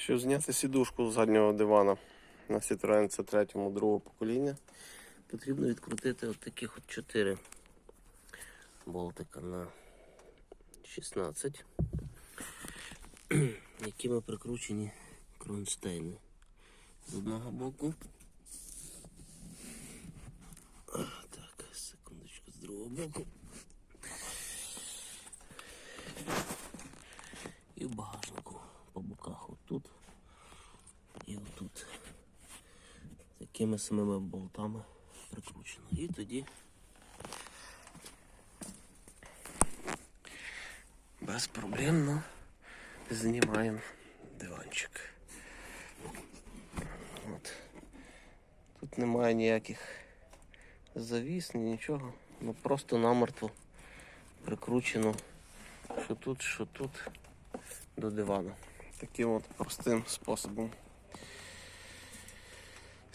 Щоб зняти сідушку з заднього дивана на Citroen c 3 другого покоління, потрібно відкрутити от таких от 4 болтика на 16, якими прикручені кронштейни з одного боку. Так, секундочку, з другого боку. І отут. Такими самими болтами прикручено. І тоді безпроблемно знімаємо диванчик. От. Тут немає ніяких завіс, ні нічого. Ну просто намертво прикручено що тут, що тут до дивану. Таким от простим способом.